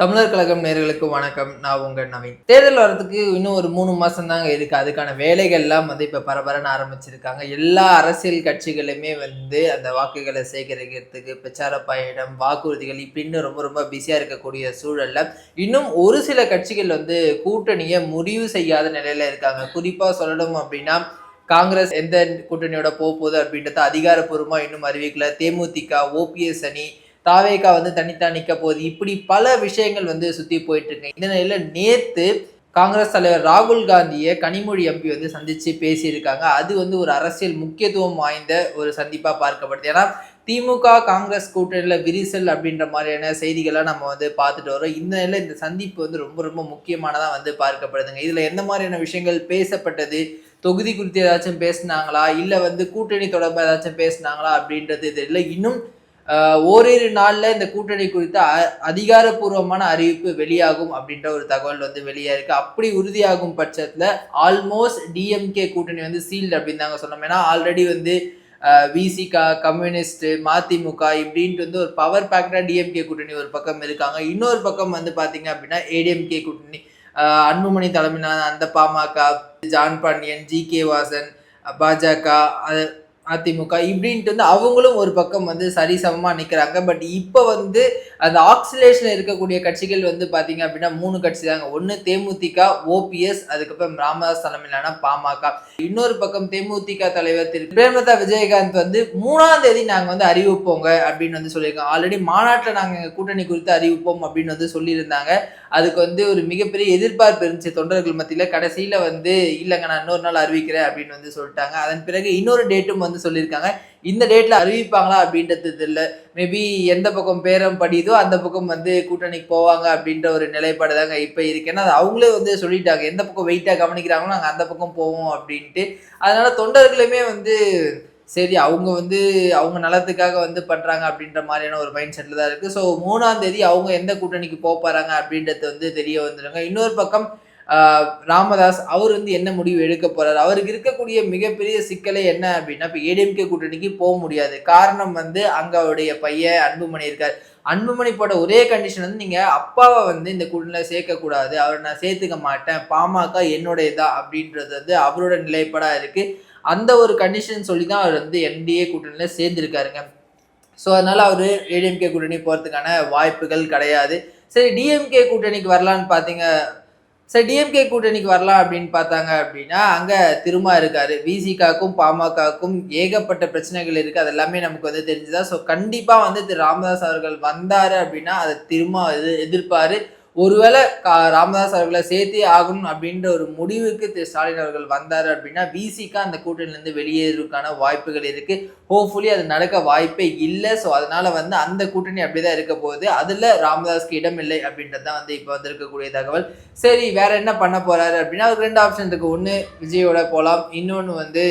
தமிழர் கழகம் நேர்களுக்கு வணக்கம். நான் உங்கள் நவீன். தேர்தல் வரதுக்கு இன்னும் ஒரு மூணு மாதம் தாங்க இருக்குது அதுக்கான வேலைகள்லாம் வந்து இப்போ பரபரன்னு ஆரம்பிச்சிருக்காங்க. எல்லா அரசியல் கட்சிகளுமே வந்து அந்த வாக்குகளை சேகரிக்கிறதுக்கு பிரச்சார பயணம் வாக்குறுதிகள் இப்படின்னு ரொம்ப ரொம்ப பிஸியாக இருக்கக்கூடிய சூழலில் இன்னும் ஒரு சில கட்சிகள் வந்து கூட்டணியை முடிவு செய்யாத நிலையில் இருக்காங்க. குறிப்பாக சொல்லணும் அப்படின்னா காங்கிரஸ் எந்த கூட்டணியோட போக போகுது அப்படின்றத அதிகாரப்பூர்வமாக இன்னும் அறிவிக்கல. தேமுதிக ஓபிஎஸ் அணி தாவேகா வந்து தனித்தா நிற்க போகுது. இப்படி பல விஷயங்கள் வந்து சுற்றி போயிட்டு இருக்கு இந்த நிலையில் நேற்று காங்கிரஸ் தலைவர் ராகுல் காந்தியை கனிமொழி எம்பி வந்து சந்தித்து பேசியிருக்காங்க. அது வந்து ஒரு அரசியல் முக்கியத்துவம் வாய்ந்த ஒரு சந்திப்பாக பார்க்கப்படுது. ஏன்னா திமுக காங்கிரஸ் கூட்டணியில் விரிசல் அப்படின்ற மாதிரியான செய்திகளாக நம்ம வந்து பார்த்துட்டு வரோம். இந்த நிலையில் இந்த சந்திப்பு வந்து ரொம்ப ரொம்ப முக்கியமானதாக வந்து பார்க்கப்படுதுங்க. இதில் எந்த மாதிரியான விஷயங்கள் பேசப்பட்டது? தொகுதி குறித்து ஏதாச்சும் பேசுனாங்களா? இல்லை வந்து கூட்டணி தொடர்பாக ஏதாச்சும் பேசுனாங்களா அப்படின்றது தெரியல. இன்னும் ஓரிரு நாளில் இந்த கூட்டணி குறித்த அ- அதிகாரப்பூர்வமான அறிவிப்பு வெளியாகும் அப்படின்ற ஒரு தகவல் வந்து வெளியே இருக்கு. அப்படி உறுதியாகும் பட்சத்தில் ஆல்மோஸ்ட் டிஎம்கே கூட்டணி வந்து சீல்டு அப்படின்னு தாங்க சொன்னோம் ஏன்னா ஆல்ரெடி வந்து விசிகா கம்யூனிஸ்ட்டு மதிமுக இப்படின்ட்டு வந்து ஒரு பவர் பேக்டாக டிஎம்கே கூட்டணி ஒரு பக்கம் இருக்காங்க. இன்னொரு பக்கம் வந்து பார்த்தீங்க அப்படின்னா ஏடிஎம்கே கூட்டணி. அன்புமணி தலைமையிலான அந்த பாமக ஜான் பாண்டியன் ஜி கே வாசன் பாஜக அதிமுக இப்படின்ட்டு வந்து அவங்களும் ஒரு பக்கம் வந்து சரிசமமாக நிற்கிறாங்க பட் இப்போ வந்து அந்த ஆக்சிலேஷன் இருக்கக்கூடிய கட்சிகள் வந்து பார்த்தீங்க அப்படின்னா மூணு கட்சி தாங்க. ஒன்று தேமுதிக ஓபிஎஸ் அதுக்கப்புறம் ராமதாஸ் தலைமையிலான பாமக. இன்னொரு பக்கம் தேமுதிக தலைவர் திரு. பிரேமலதா விஜயகாந்த் வந்து மூணாம் தேதி நாங்கள் வந்து அறிவிப்போங்க அப்படின்னு வந்து சொல்லியிருக்கோம் ஆல்ரெடி மாநாட்டில் நாங்கள் எங்கள் கூட்டணி குறித்து அறிவிப்போம் அப்படின்னு வந்து சொல்லியிருந்தாங்க. அதுக்கு வந்து ஒரு மிகப்பெரிய எதிர்பார்ப்பு இருந்துச்சு தொண்டர்கள் மத்தியில். கடைசியில் வந்து இல்லைங்க நான் இன்னொரு நாள் அறிவிக்கிறேன் அப்படின்னு வந்து சொல்லிட்டாங்க. அதன் பிறகு இன்னொரு டேட்டும் வந்து சொல்லியிருக்காங்க. இந்த டேட்ல அறிவிப்பாங்களா அப்படின்றது தெரியல. மேபி எந்த பக்கம் பேரம் படியுதோ அந்த பக்கம் வந்து கூட்டணிக்கு போவாங்க அப்படின்ற ஒரு நிலைப்பாடு தாங்க இப்போ இருக்கு. ஏன்னா அது அவங்களே வந்து சொல்லிட்டாங்க. எந்த பக்கம் வெயிட்டாக கவனிக்கிறாங்களோ நாங்கள் அந்த பக்கம் போவோம் அப்படின்ட்டு. அதனால தொண்டர்களுமே வந்து சரி அவங்க வந்து அவங்க நலத்துக்காக வந்து பண்ணுறாங்க அப்படின்ற மாதிரியான ஒரு மைண்ட் செட்டில் தான் இருக்குது ஸோ மூணாம் தேதி அவங்க எந்த கூட்டணிக்கு போக போகிறாங்க அப்படின்றது வந்து தெரிய வந்துடுங்க இன்னொரு பக்கம் ராமதாஸ் அவர் வந்து என்ன முடிவு எடுக்க போறாரு? அவருக்கு இருக்கக்கூடிய மிகப்பெரிய சிக்கலே என்ன அப்படின்னா இப்போ ஏடிஎம்கே கூட்டணிக்கு போக முடியாது. காரணம் வந்து அங்க அவருடைய பையன் அன்புமணி இருக்கார். அன்புமணி போட்ட ஒரே கண்டிஷன் வந்து நீங்கள் அப்பாவை வந்து இந்த கூட்டணியில் சேர்க்கக்கூடாது. அவரை நான் சேர்த்துக்க மாட்டேன். பாமக என்னுடையதா அப்படின்றது வந்து அவரோட நிலைப்பாடாக இருக்குது அந்த ஒரு கண்டிஷன் சொல்லி தான் அவர் வந்து என்டிஏ கூட்டணியில் சேர்ந்துருக்காருங்க. ஸோ அதனால் அவர் ஏடிஎம்கே கூட்டணி போகிறதுக்கான வாய்ப்புகள் கிடையாது. சரி டிஎம்கே கூட்டணிக்கு வரலான்னு பார்த்தீங்க சரி டிஎம்கே கூட்டணிக்கு வரலாம் அப்படின்னு பார்த்தாங்க அப்படின்னா அங்கே திருமா இருக்காரு. விசிகாக்கும் பாமகக்கும் ஏகப்பட்ட பிரச்சனைகள் இருக்குது அது எல்லாமே நமக்கு வந்து தெரிஞ்சுதான் ஸோ கண்டிப்பாக வந்து திரு ராமதாஸ் அவர்கள் வந்தார் அப்படின்னா அதை திருமா எதிர்ப்பார் ஒருவேளை கா ராமதாஸ் அவர்களை சேர்த்தே ஆகணும் அப்படின்ற ஒரு முடிவுக்கு திரு ஸ்டாலின் அவர்கள் வந்தார் அப்படின்னா விசிக்கா அந்த கூட்டணியிலேருந்து வெளியேறதுக்கான வாய்ப்புகள் இருக்கு. ஹோப்ஃபுல்லி அது நடக்க வாய்ப்பே இல்லை. ஸோ அதனால வந்து அந்த கூட்டணி அப்படிதான் இருக்க போகுது. அதில் ராமதாஸ்க்கு இடம் இல்லை அப்படின்றது தான் வந்து இப்போ வந்திருக்கக்கூடிய தகவல். சரி வேற என்ன பண்ண போறாரு அப்படின்னா அவருக்கு ரெண்டு ஆப்ஷன் இருக்கு. ஒன்று விஜயோட போகலாம் இன்னொன்று வந்து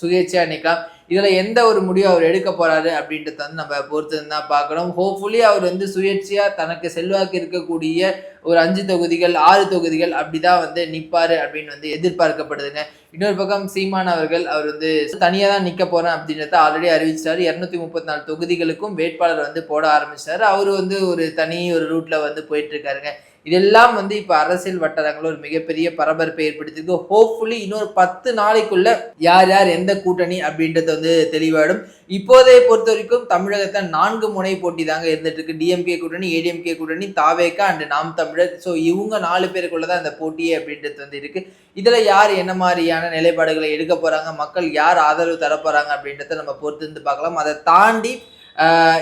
சுயேட்சையாக நிற்கலாம் இதில் எந்த ஒரு முடிவு அவர் எடுக்க போகிறாரு அப்படின்றத வந்து நம்ம பொறுத்து தான் பார்க்கணும். ஹோப்ஃபுல்லி அவர் வந்து சுயேட்சையாக தனக்கு செல்வாக்கு இருக்கக்கூடிய ஒரு அஞ்சு தொகுதிகள் ஆறு தொகுதிகள் அப்படி தான் வந்து நிற்பார் அப்படின்னு வந்து எதிர்பார்க்கப்படுதுங்க. இன்னொரு பக்கம் சீமான் அவர்கள் அவர் வந்து தனியாக தான் நிற்க போகிறேன் அப்படின்றத ஆல்ரெடி அறிவிச்சிட்டாரு இரநூத்தி முப்பத்தி நாலு தொகுதிகளுக்கும் வேட்பாளர் வந்து போட ஆரம்பிச்சிட்டாரு அவர் வந்து ஒரு தனி ஒரு ரூட்டில் வந்து போயிட்டுருக்காருங்க இதெல்லாம் வந்து இப்போ அரசியல் வட்டாரங்களில் ஒரு மிகப்பெரிய பரபரப்பை ஏற்படுத்தியிருக்கு. ஹோப்ஃபுல்லி இன்னொரு பத்து நாளைக்குள்ள யார் யார் எந்த கூட்டணி அப்படின்றது வந்து தெளிவாயிடும். இப்போதைய பொறுத்த வரைக்கும் தமிழகத்தை நான்கு முனை போட்டி தாங்க இருந்துட்டு இருக்கு. டிஎம்கே கூட்டணி ஏடிஎம்கே கூட்டணி தாவேக்கா அண்ட் நாம் தமிழர். ஸோ இவங்க நாலு பேருக்குள்ள தான் அந்த போட்டியே அப்படின்றது வந்து இருக்கு. இதில் யார் என்ன மாதிரியான நிலைப்பாடுகளை எடுக்க போறாங்க மக்கள் யார் ஆதரவு தர அப்படின்றத நம்ம பொறுத்து இருந்து பார்க்கலாம். அதை தாண்டி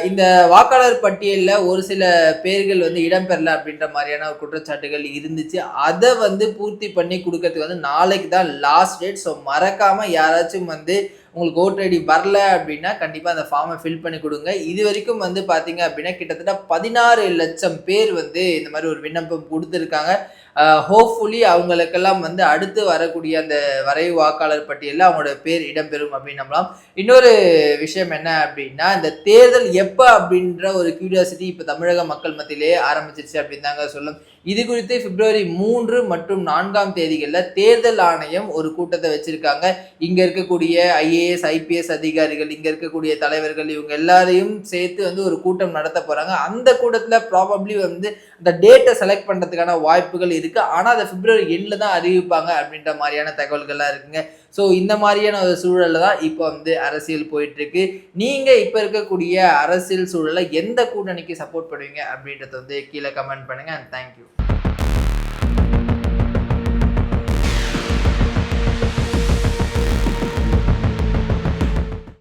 இந்த வாக்காளர் பட்டியலில் ஒரு சில பேர்கள் வந்து இடம்பெறல அப்படின்ற மாதிரியான ஒரு குற்றச்சாட்டுகள் இருந்துச்சு. அதை வந்து பூர்த்தி பண்ணி கொடுக்கறதுக்கு வந்து நாளைக்கு தான் லாஸ்ட் டேட் ஸோ மறக்காம யாராச்சும் வந்து உங்களுக்கு ஓட்டர் ஐடி வரல அப்படின்னா கண்டிப்பாக அந்த ஃபார்மை ஃபில் பண்ணி கொடுங்க. இது வரைக்கும் வந்து பார்த்தீங்க அப்படின்னா கிட்டத்தட்ட பதினாறு லட்சம் பேர் வந்து இந்த மாதிரி ஒரு விண்ணப்பம் கொடுத்துருக்காங்க. ஹோப்ஃபுல்லி அவங்களுக்கெல்லாம் வந்து அடுத்து வரக்கூடிய அந்த வரைவு வாக்காளர் பட்டியலில் அவங்களோட பேர் இடம்பெறும் அப்படின்னு நம்பலாம். இன்னொரு விஷயம் என்ன அப்படின்னா இந்த தேர்தல் எப்போ அப்படின்ற ஒரு கியூரியாசிட்டி இப்போ தமிழக மக்கள் மத்தியிலே ஆரம்பிச்சிருச்சு அப்படின்னு தாங்க சொல்லும் இது குறித்து பிப்ரவரி மூன்று மற்றும் நான்காம் தேதிகளில் தேர்தல் ஆணையம் ஒரு கூட்டத்தை வச்சிருக்காங்க. இங்க இருக்கக்கூடிய ஐஏஎஸ் ஐபிஎஸ் அதிகாரிகள் இங்க இருக்கக்கூடிய தலைவர்கள் இவங்க எல்லாரையும் சேர்த்து வந்து ஒரு கூட்டம் நடத்த போறாங்க. அந்த கூட்டத்தில் ப்ராபப்ளி வந்து அந்த டேட்டை செலக்ட் பண்றதுக்கான வாய்ப்புகள் இருக்கு. ஆனால் அதை பிப்ரவரி எண்ணில் தான் அறிவிப்பாங்க அப்படின்ற மாதிரியான தகவல்கள்லாம் இருக்குங்க. ஸோ இந்த மாதிரியான ஒரு சூழலில் தான் இப்போ வந்து அரசியல் போயிட்டுருக்கு. நீங்கள் இப்போ இருக்கக்கூடிய அரசியல் சூழலை எந்த கூட்டணிக்கு சப்போர்ட் பண்ணுவீங்க அப்படின்றத வந்து கீழே கமெண்ட் பண்ணுங்கள் அண்ட் தேங்க்யூ you